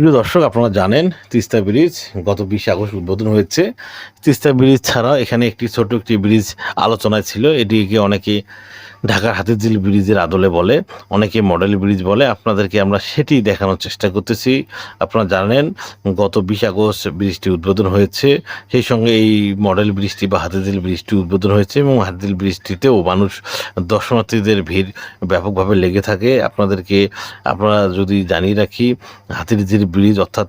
প্রিয় দর্শক, আপনারা জানেন তিস্তা ব্রিজ গত বিশে আগস্ট উদ্বোধন হয়েছে। তিস্তা ব্রিজ ছাড়া এখানে একটি ছোট একটি ব্রিজ আলোচনায় ছিল। এটিকে অনেকে ঢাকার হাতিঝিল ব্রিজের আদলে বলে, অনেকে মডেল ব্রিজ বলে। আপনাদেরকে আমরা সেটি দেখানোর চেষ্টা করতেছি। আপনারা জানেন গত বিশ আগস্ট ব্রিজটি উদ্বোধন হয়েছে। সেই সঙ্গে এই মডেল ব্রিজটি বা হাতের হাতিঝিল ব্রিজটি উদ্বোধন হয়েছে এবং হাতিঝিল ব্রিজটিতেও মানুষ দর্শনার্থীদের ভিড় ব্যাপকভাবে লেগে থাকে। আপনাদেরকে, আপনারা যদি জানিয়ে রাখি, হাতিরঝিল ব্রিজ অর্থাৎ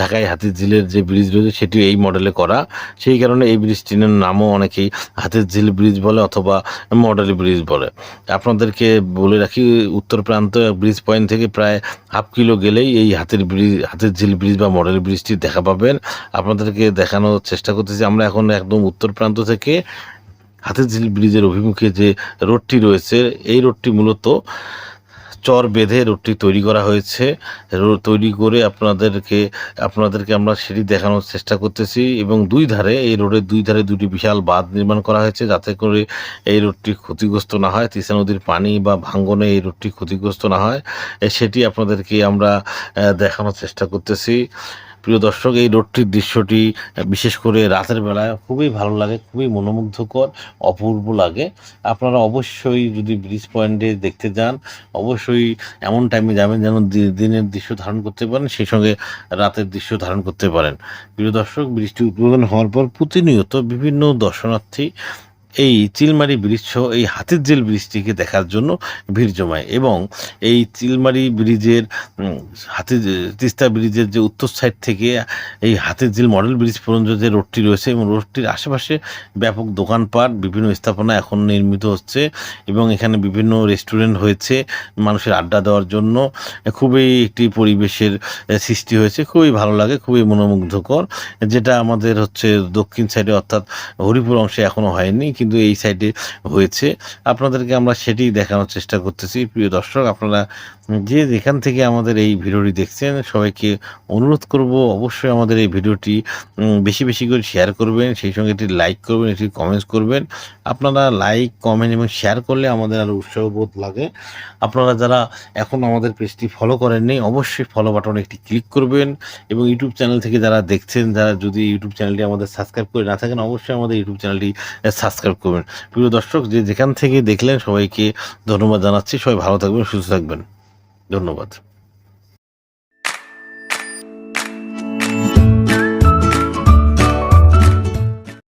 ঢাকায় হাতিরঝিলের যে ব্রিজ রয়েছে সেটি এই মডেলে করা। সেই কারণে এই ব্রিজটির নামও অনেকেই হাতিরঝিল ব্রিজ বলে অথবা মডেল ব্রিজ বলে। আপনাদেরকে বলে রাখি, উত্তর প্রান্ত ব্রিজ পয়েন্ট থেকে প্রায় হাফ কিলো গেলেই এই হাতির ব্রিজ হাতির ঝিল ব্রিজ বা মডেল ব্রিজটি দেখা পাবেন। আপনাদেরকে দেখানোর চেষ্টা করতেছি। আমরা এখন একদম উত্তর প্রান্ত থেকে হাতিরঝিল ব্রিজের অভিমুখে যে রোডটি রয়েছে, এই রোডটি মূলত চর বেঁধে রোডটি তৈরি করা হয়েছে। রোড তৈরি করে আপনাদেরকে আপনাদেরকে আমরা সেটি দেখানোর চেষ্টা করতেছি এবং দুই ধারে, এই রোডের দুই ধারে দুটি বিশাল বাঁধ নির্মাণ করা হয়েছে যাতে করে এই রোডটি ক্ষতিগ্রস্ত না হয়। তিসা নদীর পানি বা ভাঙ্গনে এই রোডটি ক্ষতিগ্রস্ত না হয়। সেটি আপনাদেরকে আমরা দেখানোর চেষ্টা করতেছি। প্রিয় দর্শক, এই রোডটির দৃশ্যটি, বিশেষ করে রাতের বেলায় খুবই ভালো লাগে, খুবই মনোমুগ্ধকর, অপূর্ব লাগে। আপনারা অবশ্যই যদি ব্রিজ পয়েন্টে দেখতে যান, অবশ্যই এমন টাইমে যাবেন যেন দিনের দৃশ্য ধারণ করতে পারেন, সেই সঙ্গে রাতের দৃশ্য ধারণ করতে পারেন। প্রিয় দর্শক ব্রিজটি উদ্বোধন হওয়ার পর প্রতিনিয়ত বিভিন্ন দর্শনার্থী এই চিলমারি ব্রিজ এই হাতিরঝিল ব্রিজটিকে দেখার জন্য ভিড় জমায় এবং এই চিলমারি ব্রিজের হাতির, তিস্তা ব্রিজের যে উত্তর সাইড থেকে এই হাতিরঝিল মডেল ব্রিজ পর্যন্ত যে রোডটি রয়েছে এবং রোডটির আশেপাশে ব্যাপক দোকানপাট, বিভিন্ন স্থাপনা এখন নির্মিত হচ্ছে এবং এখানে বিভিন্ন রেস্টুরেন্ট হয়েছে মানুষের আড্ডা দেওয়ার জন্য। খুবই একটি পরিবেশের সৃষ্টি হয়েছে। খুবই ভালো লাগে, খুবই মনোমুগ্ধকর। যেটা আমাদের হচ্ছে দক্ষিণ সাইডে অর্থাৎ হরিপুর অংশে এখনও হয়নি কিন্তু এই সাইডে হয়েছে। আপনাদেরকে আমরা সেটি দেখানোর চেষ্টা করতেছি। প্রিয় দর্শক, আপনারা যে যেখান থেকে আমাদের এই ভিডিওটি দেখছেন, সবাইকে অনুরোধ করব অবশ্যই আমাদের এই ভিডিওটি বেশি বেশি করে শেয়ার করবেন, সেই সঙ্গে এটি লাইক করবেন এটি কমেন্টস করবেন। আপনারা লাইক, কমেন্ট এবং শেয়ার করলে আমাদের আরও উৎসাহ বোধ লাগে। আপনারা যারা এখন আমাদের পেজটি ফলো করেননি, অবশ্যই ফলো বাটনে একটি ক্লিক করবেন এবং ইউটিউব চ্যানেল থেকে যারা দেখছেন, যারা যদি ইউটিউব চ্যানেলটি আমাদের সাবস্ক্রাইব করে না থাকেন, অবশ্যই আমাদের ইউটিউব চ্যানেলটি সাবস্ক্রাইব করবেন। প্রিয় দর্শক, যে যেখান থেকে দেখলেন সবাইকে ধন্যবাদ জানাচ্ছি। সবাই ভালো থাকবেন, সুস্থ থাকবেন। ধন্যবাদ।